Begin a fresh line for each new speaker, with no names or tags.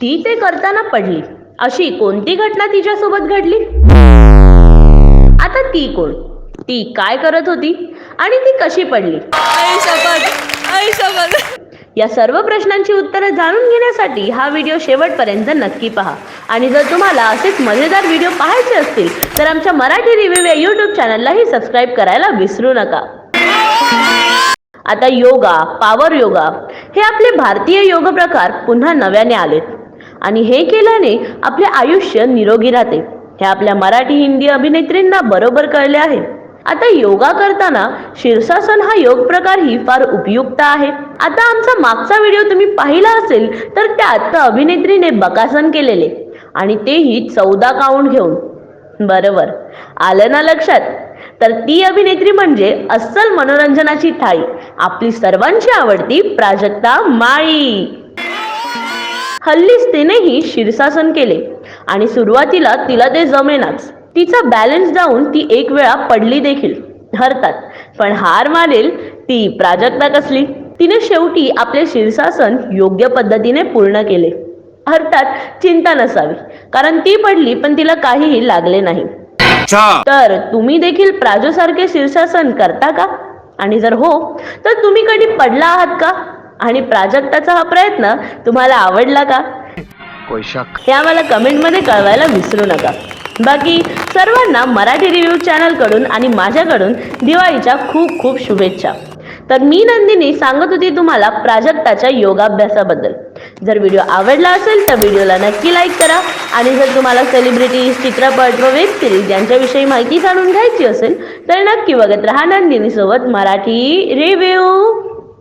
ती ते करताना पडली. अशी कोणती घटना तिच्यासोबत घडली? आता ती कोण? ती काय करत होती? आणि ती कशी पडली? या सर्व प्रश्नांची उत्तरं जाणून घेण्यासाठी हा व्हिडिओ शेवटपर्यंत नक्की पहा. आणि जर तुम्हाला असेच मजेदार व्हिडिओ पाहायचे असतील तर आमच्या मराठी रिव्ह्यू या यूट्यूब चॅनललाही सबस्क्राईब करायला विसरू नका. आता योगा पावर योगा हे आपले भारतीय योग प्रकार पुन्हा नव्याने आलेत. आणि हे केल्याने आपले आयुष्य निरोगी राहते. हे आपल्या मराठी हिंदी अभिनेत्रींना बरोबर कळले आहे. आता योगा करताना शीर्षासन हा योग प्रकारही फार उपयुक्त आहे. आता आमचा मागचा व्हिडिओ तुम्ही पाहिला असेल तर त्यात अभिनेत्रीने बकासन केलेले आणि तेही चौदा काउंट घेऊन. बरोबर. आलं ना लक्षात? तर ती अभिनेत्री म्हणजे अस्सल मनोरंजनाची थाळी. आपली सर्वांची आवडती प्राजक्ता माळी. हल्लीच तिनेही शीर्षासन केले. आणि सुरुवातीला तिला ते जमेनाच. तिचा बॅलन्स जाऊन ती एक वेळा पडली देखील हरतात. पण हार मारेल ती प्राजक्ता कसली? तिने शेवटी आपले शीर्षासन योग्य पद्धतीने पूर्ण केले. अर्थात चिंता नसावी कारण ती पडली पण तिला काहीही लागले नाही. तर तुम्ही देखील प्राजूसारखे शीर्षासन करता का? आणि जर हो तर तुम्ही कधी पडला आहात का? आणि प्राजक्ताचा हा प्रयत्न तुम्हाला आवडला का? हे आम्हाला कमेंटमध्ये कळवायला विसरू नका. बाकी सर्वांना मराठी रिव्ह्यू चॅनलकडून आणि माझ्याकडून दिवाळीच्या खूप खूप शुभेच्छा. तर मी नंदिनी सांगत होती तुम्हाला प्राजक्ताच्या योगाभ्यासाबद्दल. जर व्हिडिओ आवडला असेल तर व्हिडिओला नक्की लाईक करा आणि जर तुम्हाला सेलिब्रिटीज चित्रपट व वेब सिरीज यांच्याविषयी माहिती जाणून घ्यायची असेल तर नक्की बघत राहा नंदिनी सोबत मराठी रिव्ह्यू